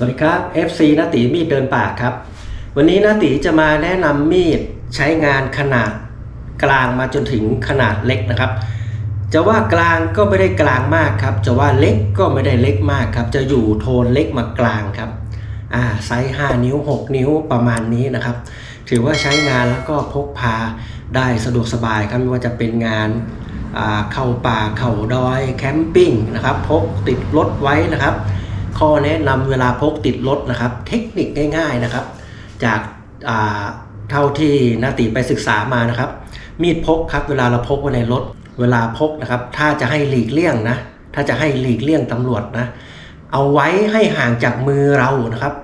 สวัสดีครับ FC นาตีมีดเดินป่าครับ วันนี้นาตีจะมาแนะนำมีดใช้งานขนาดกลางมาจนถึงขนาดเล็กนะครับ จะว่ากลางก็ไม่ได้กลางมากครับ จะว่าเล็กก็ไม่ได้เล็กมากครับ จะอยู่โทนเล็กมากลางครับอ่าไซส์ 5 นิ้ว 6 นิ้วประมาณนี้นะครับ ถือว่าใช้งานแล้วก็พกพาได้สะดวกสบายครับไม่ว่าจะเป็นงานเข้าป่าเข้าดอยแคมปิ้งนะครับพกติดรถไว้นะครับ ข้อแนะนำเวลาพกติดรถนะครับ เทคนิคง่าย ๆนะครับ จากเท่าที่นาติไปศึกษามานะครับ มีดพกครับเวลาเราพกไว้ในรถ เวลาพกนะครับ ถ้าจะให้หลีกเลี่ยงนะ ถ้าจะให้หลีกเลี่ยงตำรวจนะ เอาไว้ให้ห่างจากมือเรานะครับ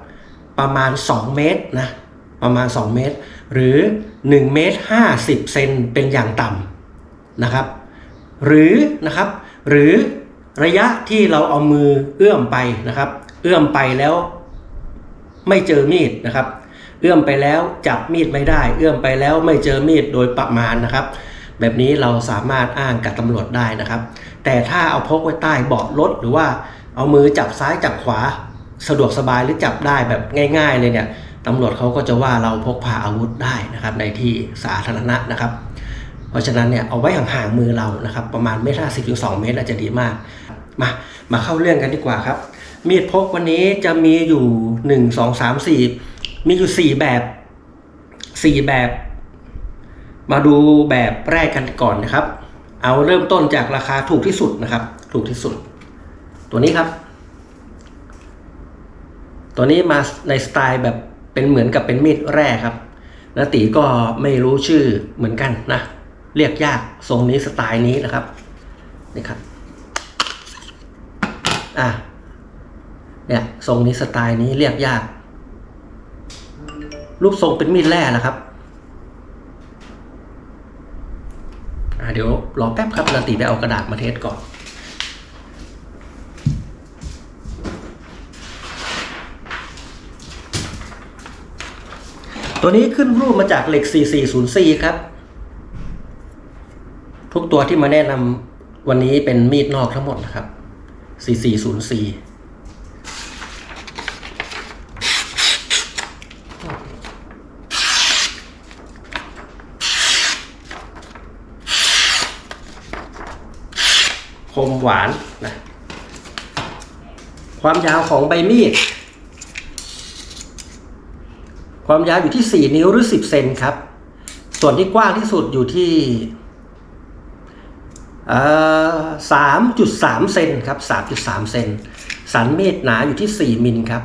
ประมาณ 2 เมตรนะประมาณ 2 เมตร หรือ 1 เมตร 50 เซนเป็นอย่างต่ำนะครับ หรือนะครับ หรือ ระยะที่เราเอามือเอื้อมไปนะครับ เอื้อมไปแล้วไม่เจอมีดนะครับ เอื้อมไปแล้วจับมีดไม่ได้ เอื้อมไปแล้วไม่เจอมีดโดยประมาณนะครับ แบบนี้เราสามารถอ้างกับตำรวจได้นะครับ แต่ถ้าเอาพกไว้ใต้เบาะรถหรือว่าเอามือจับซ้ายจับขวา สะดวกสบายหรือจับได้แบบง่าย ๆ เลยเนี่ยตำรวจเขาก็จะว่าเราพกพาอาวุธได้นะครับ ในที่สาธารณะนะครับ เพราะฉะนั้นเนี่ยเอาไว้ห่างๆมือเรานะครับประมาณเมตรห้าสิบถึงสองเมตรอาจจะดีมากมามาเข้าเรื่องกันดีกว่าครับ มีดพกวันนี้จะมีอยู่หนึ่งสองสามสี่มีอยู่สี่แบบสี่แบบ มาดูแบบแรกกันก่อนนะครับ เอาเริ่มต้นจากราคาถูกที่สุดนะครับ ถูกที่สุด ตัวนี้ครับ ตัวนี้มาในสไตล์แบบเป็นเหมือนกับเป็นมีดแร่ครับนาตีก็ไม่รู้ชื่อเหมือนกันนะ เรียกยากทรงนี้สไตล์นี้นะครับนี่ครับอะเนี่ยทรงนี้สไตล์นี้เรียกยาก รูปทรงเป็นมีดแร่แหละครับอะเดี๋ยวรอแป๊บครับนาตีไปเอากระดาษมาเทสก่อนตัวนี้ขึ้นรูปมาจากเหล็ก 4404 ครับ ทุกตัวที่มาแนะนำวันนี้เป็นมีดนอกทั้งหมดนะครับ 4404คมหวานนะความยาวของใบมีด ความยาวอยู่ที่ 4 นิ้วหรือ 10 เซนครับ ส่วนที่กว้างที่สุดอยู่ที่ สามจุดสามเซนครับสามจุดสามเซนสันเมีดหนาอยู่ที่4มิลครับ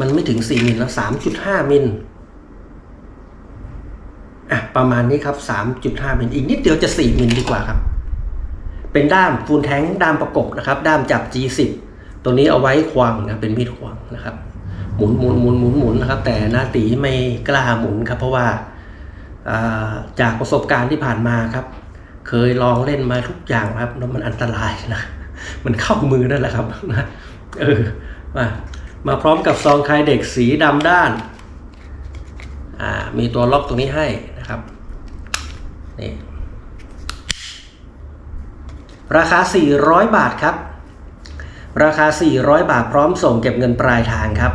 มันไม่ถึง4มิลแล้ว3.5มิลอะประมาณนี้ครับ3.5มิลอีกนิดเดียวจะ4มิลดีกว่าครับ เป็นด้ามฟูลแท้งด้ามประกบนะครับ ด้ามจับ G10 ตัวนี้เอาไว้ควงนะเป็นมีดควงนะครับ หมุนหมุนหมุนหมุนหมุนนะครับ แต่หน้าตีไม่กล้าหมุนครับ เพราะว่าจากประสบการณ์ที่ผ่านมาครับ เคยลองเล่นมาทุกอย่างครับแล้วมันอันตรายนะมันเข้ามือนั่นแหละครับนะเออมามาพร้อมกับซองคลายเด็กสีดำด้านอ่ามีตัวล็อกตรงนี้ให้นะครับนี่ราคา 400 บาทครับ ราคา 400 บาทพร้อมส่งเก็บเงินปลายทางครับ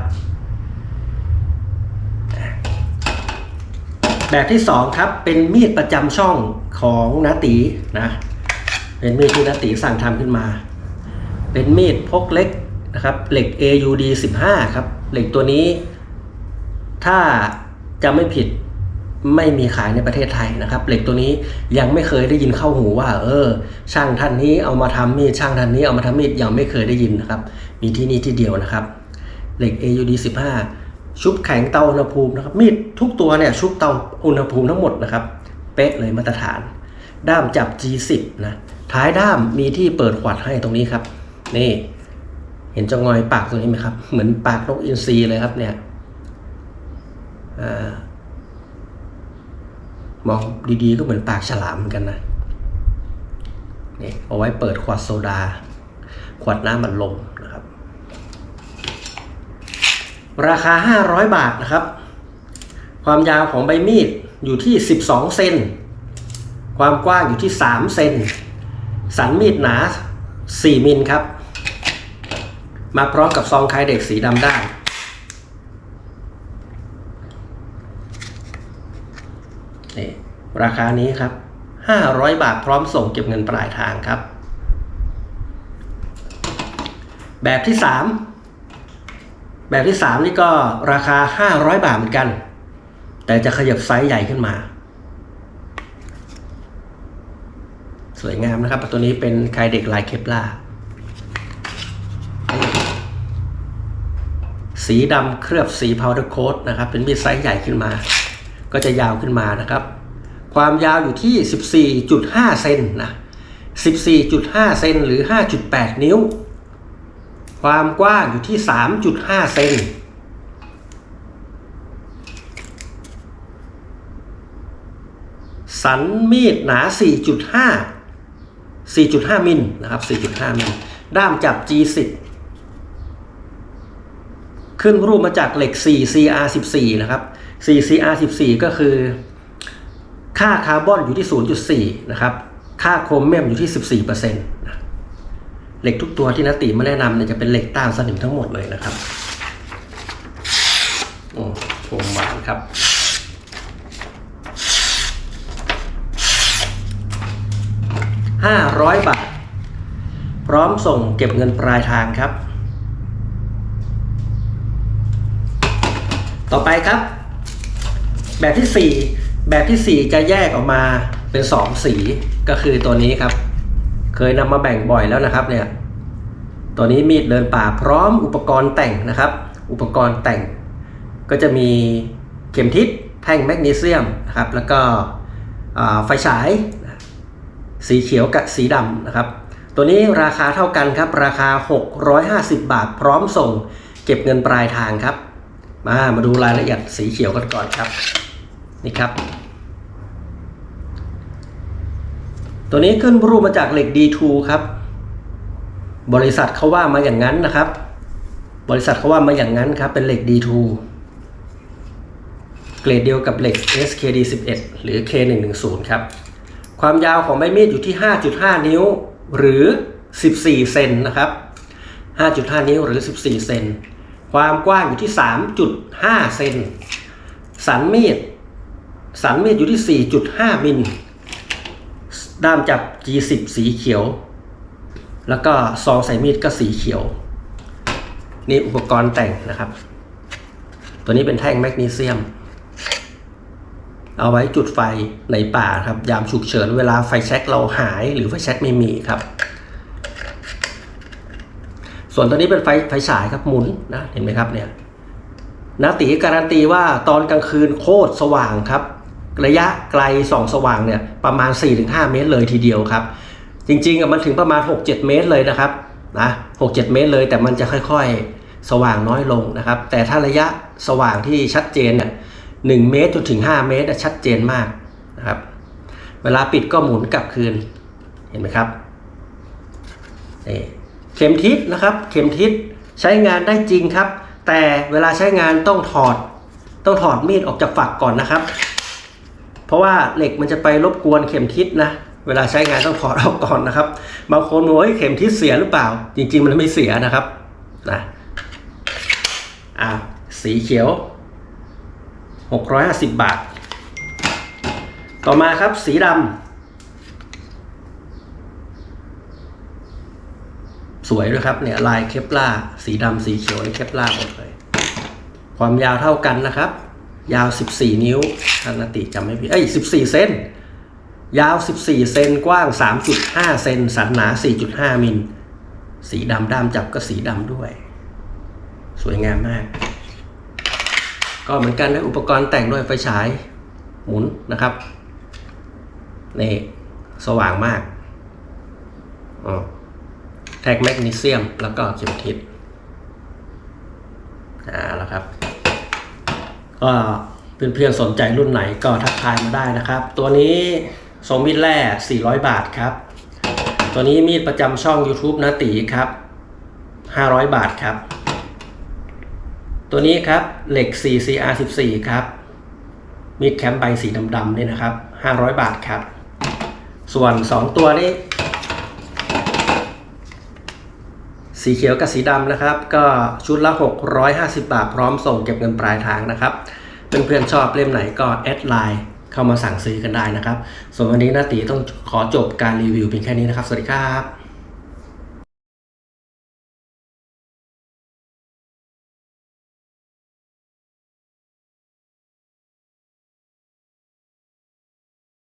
แบบที่2ครับเป็นมีดประจำช่องของนาตีนะเป็นมีดที่นาตีสั่งทำขึ้นมา เป็นมีดพกเล็กนะครับเหล็ก AUD 15 ครับเหล็กตัวนี้ ถ้าจะไม่ผิดไม่มีขายในประเทศไทยนะครับ เหล็กตัวนี้ยังไม่เคยได้ยินเข้าหูว่า เออ ช่างท่านนี้เอามาทำมีดช่างท่านนี้เอามาทำมีดยังไม่เคยได้ยินนะครับ มีที่นี่ที่เดียวนะครับ เหล็ก AUD 15 ชุบแข็งเตาอุณหภูมินะครับมีดทุกตัวเนี่ยชุบเตาอุณหภูมิทั้งหมดนะครับ เป๊ะเลยมาตรฐาน ด้ามจับ G10 นะท้ายด้ามมีที่เปิดขวัดให้ตรงนี้ครับ นี่ เห็นจะงอยปากตรงนี้ไหมครับ เหมือนปากนกอินทรีเลยครับเนี่ยอมองดีๆก็เหมือนปากฉลามเหมือนกันนะนี่เอาไว้เปิดขวดโซดา ขวดน้ำมันลมนะค ราคา 500 บาทนะครับ ความยาวของใบมีดอยู่ที่ 12 เซน ความกว้างอยู่ที่ 3 เซน สันมีดหนา 4 มิลครับ มาพร้อมกับซองคลายเด็กสีดำด้านราคานี้ครับ 500 บาทพร้อมส่งเก็บเงินปลายทางครับ แบบที่ 3 แบบที่ 3 นี่ก็ราคา 500 บาทเหมือนกัน แต่จะขยับไซส์ใหญ่ขึ้นมา สวยงามนะครับ ตัวนี้เป็นคายเด็กลายเคปลาสีดำเคลือบสีพาวเดอร์โค้ดนะครับ เป็นมีดไซส์ใหญ่ขึ้นมา ก็จะยาวขึ้นมานะครับ ความยาวอยู่ที่ 14.5 เซนนะ 14.5 เซนหรือ 5.8 นิ้ว ความกว้างอยู่ที่ 3.5 เซนสันมีดหนา 4.5 4.5 มิลนะครับ 4.5 มิล ด้ามจับ G10 ขึ้นรูปมาจากเหล็ก 4 CR14 นะครับ 4 CR14 ก็คือ ค่าคาร์บอนอยู่ที่ 0.4 นะครับ ค่าโครเมียมอยู่ที่ 14%นะ เหล็กทุกตัวที่นติมาแนะนำเนี่ยจะเป็นเหล็กต้านสนิมทั้งหมดเลยนะครับโอ้โคมหวานครับ500บาท พร้อมส่งเก็บเงินปลายทางครับ ต่อไปครับ แบบที่4แบบที่4จะแยกออกมาเป็น2สีก็คือตัวนี้ครับ เคยนำมาแบ่งบ่อยแล้วนะครับเนี่ยตัวนี้มีดเดินป่าพร้อมอุปกรณ์แต่งนะครับ อุปกรณ์แต่ง ก็จะมีเข็มทิศแท่งแมกนีเซียมนะครับแล้วก็ไฟฉาย สีเขียวกับสีดำนะครับ ตัวนี้ราคาเท่ากันครับ ราคา 650 บาท พร้อมส่งเก็บเงินปลายทางครับ มามาดูรายละเอียดสีเขียวกันก่อนครับ นี่ครับ ตัวนี้ขึ้นรูปมาจากเหล็ก D2 ครับ บริษัทเขาว่ามาอย่างนั้นนะครับ บริษัทเขาว่ามาอย่างนั้นครับ เป็นเหล็ก D2 เกรดเดียวกับเหล็ก SKD11 หรือ K110 ครับ ความยาวของใบมีดอยู่ที่ 5.5 นิ้วหรือ 14 เซนนะครับ 5.5 นิ้วหรือ 14 เซน ความกว้างอยู่ที่ 3.5 เซน สันมีด สันมีดอยู่ที่ 4.5 มิล ด้ามจับ G10 สีเขียว แล้วก็ซองใส่มีดก็สีเขียว นี่อุปกรณ์แต่งนะครับ ตัวนี้เป็นแท่งแมกนีเซียม เอาไว้จุดไฟในป่าครับ ยามฉุกเฉินเวลาไฟแช็กเราหายหรือไฟแช็กไม่มีครับ ส่วนตัวนี้เป็นไฟไฟฉายครับหมุนนะเห็นไหมครับเนี่ยนาตีการันตีว่าตอนกลางคืนโคตรสว่างครับ ระยะไกลส่องสว่างเนี่ยประมาณ 4-5 เมตรเลยทีเดียวครับ จริงๆมันถึงประมาณ 6-7 เมตรเลยนะครับนะ6-7เมตรเลยแต่มันจะค่อยๆ สว่างน้อยลงนะครับ แต่ถ้าระยะสว่างที่ชัดเจนเนี่ย1เมตรจนถึง 5 เมตรชัดเจนมากนะครับ เวลาปิดก็หมุนกลับคืนเห็นไหมครับนี่เข็มทิศนะครับ เข็มทิศใช้งานได้จริงครับ แต่เวลาใช้งานต้องถอดต้องถอดมีดออกจากฝักก่อนนะครับ เพราะว่าเหล็กมันจะไปรบกวนเข็มทิศนะเวลาใช้งานต้องถอดออกก่อนนะครับ บางคนบอกว่าเฮ้ยเข็มทิศเสียหรือเปล่า จริง ๆ มันไม่เสียนะครับนะอ่าสีเขียว 650 บาท ต่อมาครับสีดำสวยด้วยครับเนี่ยลายเคปลาสีดำสีเขียวในเคปลาหมดเลย ความยาวเท่ากันนะครับ ยาว 14 นิ้วทางนติจำไม่ผิด เอ้ย 14 เซน ยาว 14 เซน กว้าง 3.5 เซน สันหนา 4.5 มิล สีดำด้ามจับก็สีดำด้วย สวยงามมาก ก็เหมือนกันได้อุปกรณ์แต่งด้วยไฟฉาย หมุนนะครับ นี่ สว่างมากอ๋อแท็กแมกนีเซียม แล้วก็เข็มทิศอ่าแล้วครับ ก็เพื่อนๆสนใจรุ่นไหนก็ทักทายมาได้นะครับ ตัวนี้ทรงมีดแร่ 400 บาทครับ ตัวนี้มีดประจำช่อง YouTube นาตีครับ 500 บาทครับ ตัวนี้ครับเหล็ก 4CR14 ครับ มีดแคมป์ใบสีดำๆนี่นะครับ 500 บาทครับ ส่วน 2 ตัวนี้ สีเขียวกับสีดำนะครับ ก็ชุดละ 650 บาทพร้อมส่งเก็บเงินปลายทางนะครับเพื่อนๆชอบเล่มไหนก็แอดไลน์เข้ามาสั่งซื้อกันได้นะครับ ส่วนวันนี้นาตีต้องขอจบการรีวิวเพียงแค่นี้นะครับ สวัสดีครับ